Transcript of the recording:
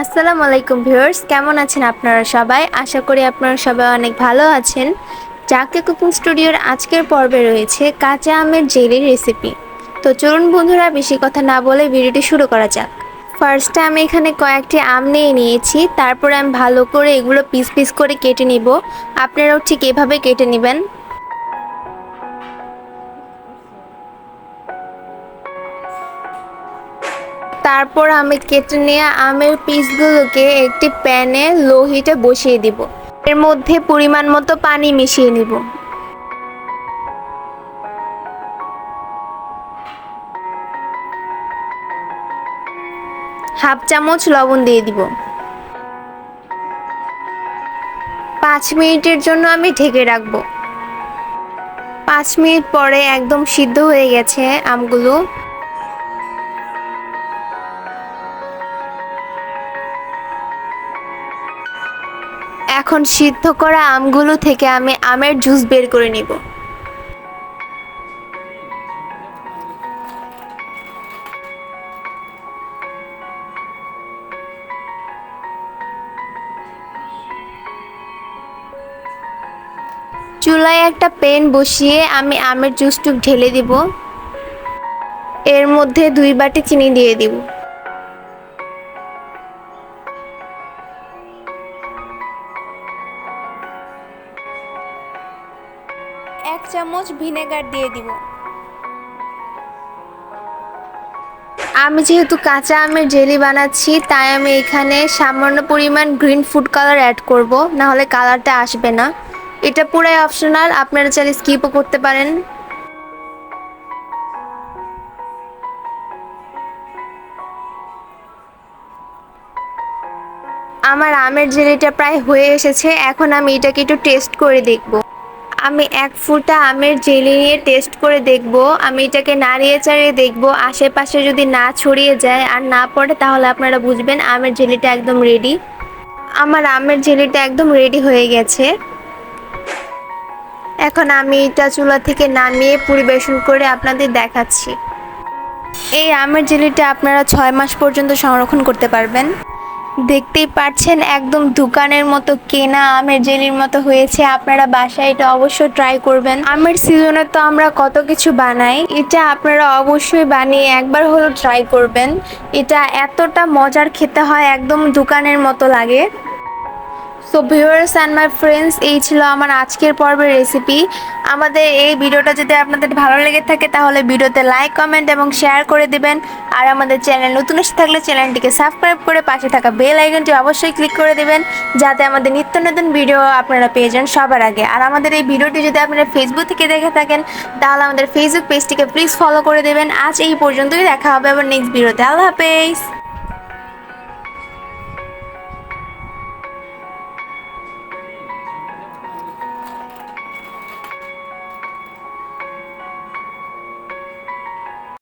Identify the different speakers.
Speaker 1: আসসালামু আলাইকুম ভিউয়ার্স, কেমন আছেন আপনারা সবাই? আশা করি আপনারা সবাই অনেক ভালো আছেন। জাকে কুকিং স্টুডিওর আজকের পর্বে রয়েছে কাঁচা আমের জেলির রেসিপি তো চলুন বন্ধুরা, বেশি কথা না বলে ভিডিওটি শুরু করা যাক। ফার্স্টে আমি এখানে কয়েকটি আম নিয়ে নিয়েছি, তারপরে আমি ভালো করে এগুলো পিস পিস করে কেটে নিব। আপনারাও ঠিক এভাবে কেটে নেবেন। তারপর আমি কেটে নেওয়া আমের পিসগুলোকে একটি প্যানে লো হিটে বসিয়ে দিব। এর মধ্যে পরিমাণ মতো পানি মিশিয়ে নিব। হাফ চামচ লবণ দিয়ে দিব। পাঁচ মিনিটের জন্য আমি ঢেকে রাখব। পাঁচ মিনিট পরে একদম সিদ্ধ হয়ে গেছে আমগুলো। এখন সিদ্ধ করা আমগুলো থেকে আমি আমের জুস বের করে নিব। চুলায় একটা পেন বসিয়ে আমি আমের জুসটুক ঢেলে দিব। এর মধ্যে দুই বাটি চিনি দিয়ে দিব। এক চামচ ভিনেগার দিয়ে দিব। আমি যেহেতু কাঁচা আমের জেলি বানাচ্ছি, তাই আমি এখানে সামান্য পরিমাণ গ্রিন ফুড কালার অ্যাড করব না হলে কালারটা আসবে না। এটা পুরাই অপশনাল, আপনারা চাইলে স্কিপও করতে পারেন। আমার আমের জেলিটা প্রায় হয়ে এসেছে, এখন আমি এটাকে একটু টেস্ট করে দেখব। আমি এক ফুটা আমের জেলি নিয়ে টেস্ট করে দেখব, আমি এটাকে নাড়িয়ে চাড়িয়ে দেখব, আশেপাশে যদি না ছড়িয়ে যায় আর না পড়ে তাহলে আপনারা বুঝবেন আমের জেলিটা একদম রেডি আমার আমের জেলিটা একদম রেডি হয়ে গেছে। এখন আমি এটা চুলা থেকে নামিয়ে পরিবেশন করে আপনাদের দেখাচ্ছি। এই আমের জেলিটা আপনারা ছয় মাস পর্যন্ত সংরক্ষণ করতে পারবেন। দেখতেই পাচ্ছেন, একদম দোকানের মতো কেনা আমের জেলির মতো হয়েছে। আপনারা বাসায় এটা অবশ্যই ট্রাই করবেন। আমের সিজনে তো আমরা কত কিছু বানাই, এটা আপনারা অবশ্যই বানিয়ে একবার হলো ট্রাই করবেন। এটা এতটা মজার খেতে হয়, একদম দোকানের মতো লাগে। So viewers and my friends এই ছিল আমার আজকের পর্বের রেসিপি আমাদের এই ভিডিওটা যদি আপনাদের ভালো লেগে থাকে, তাহলে ভিডিওতে লাইক কমেন্ট এবং শেয়ার করে দেবেন। আর আমাদের চ্যানেল নতুন এসে থাকলে চ্যানেলটিকে সাবস্ক্রাইব করে পাশে থাকা বেল আইকনটি অবশ্যই ক্লিক করে দেবেন, যাতে আমাদের নিত্য নতুন ভিডিও আপনারা পেয়ে যান সবার আগে। আর আমাদের এই ভিডিওটি যদি আপনারা ফেসবুক থেকে দেখে থাকেন, তাহলে আমাদের ফেসবুক পেজটিকে প্লিজ ফলো করে দেবেন। আজ এই পর্যন্তই, দেখা হবে আবার নেক্সট ভিডিওতে আল্লাহ হাফেজ!